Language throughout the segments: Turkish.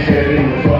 necessarily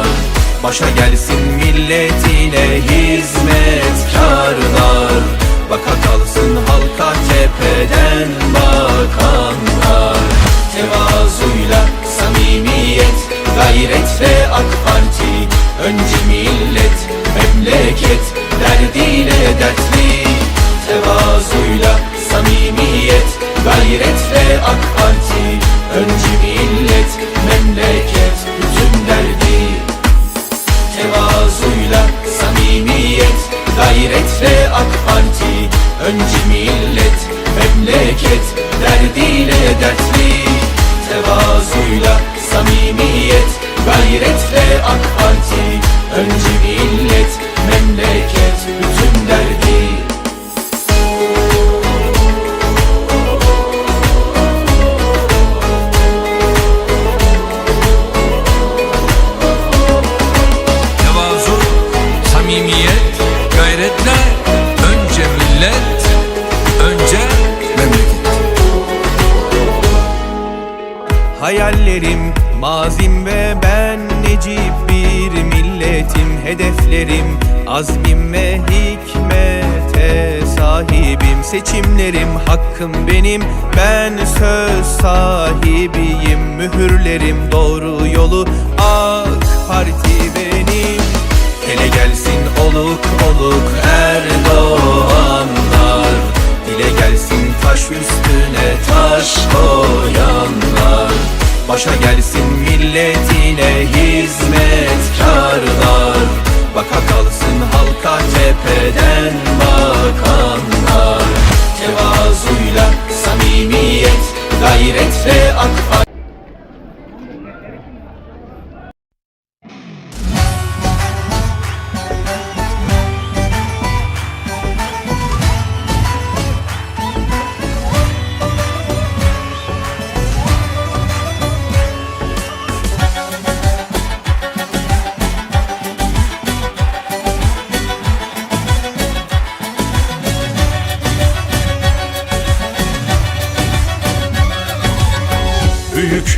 Başa gelsin milletine hizmetkarlar Baka kalsın halka tepeden bakanlar. Tevazuyla samimiyet Gayretle AK Parti. Önce millet memleket Derdiyle dertli. Tevazuyla samimiyet Gayretle AK Parti. Önce millet memleket Tevazuyla samimiyet Gayretle AK Parti Önce millet memleket Bütün derdi Hayallerim, mazim ve ben necip bir milletim Hedeflerim, azmim ve hikmete sahibim Seçimlerim, hakkım benim, ben söz sahibiyim Mühürlerim doğru yolu, AK Parti benim. Hele gelsin oluk oluk Erdoğanlar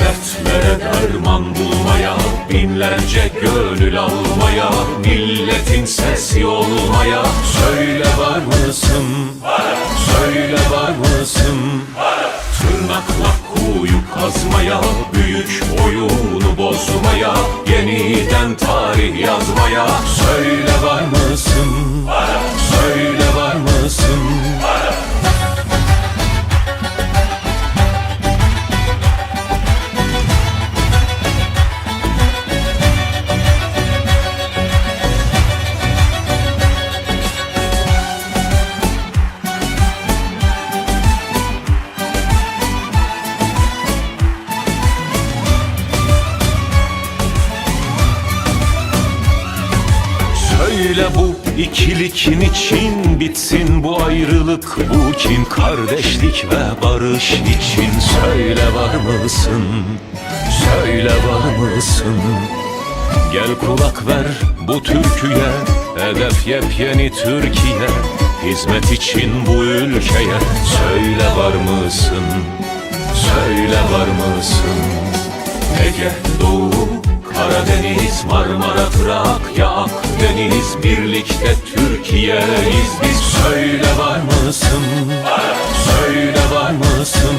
Dertlere derman bulmaya Binlerce gönül almaya Milletin sesi olmaya Söyle var mısın? Söyle var mısın? Tırnakla kuyu kazmaya Büyük oyunu bozmaya Yeniden tarih yazmaya Söyle Söyle bu ikilik niçin bitsin bu ayrılık bu kin Kardeşlik ve barış için söyle var mısın? Söyle var mısın? Gel kulak ver bu türküye Hedef yepyeni Türkiye Hizmet için bu ülkeye Söyle var mısın? Söyle var mısın? Ege, Doğu, Karadeniz, Marmara, Trakya, Akdeniz Birlikte Türkiye'yiz biz Söyle var mısın? Söyle var mısın?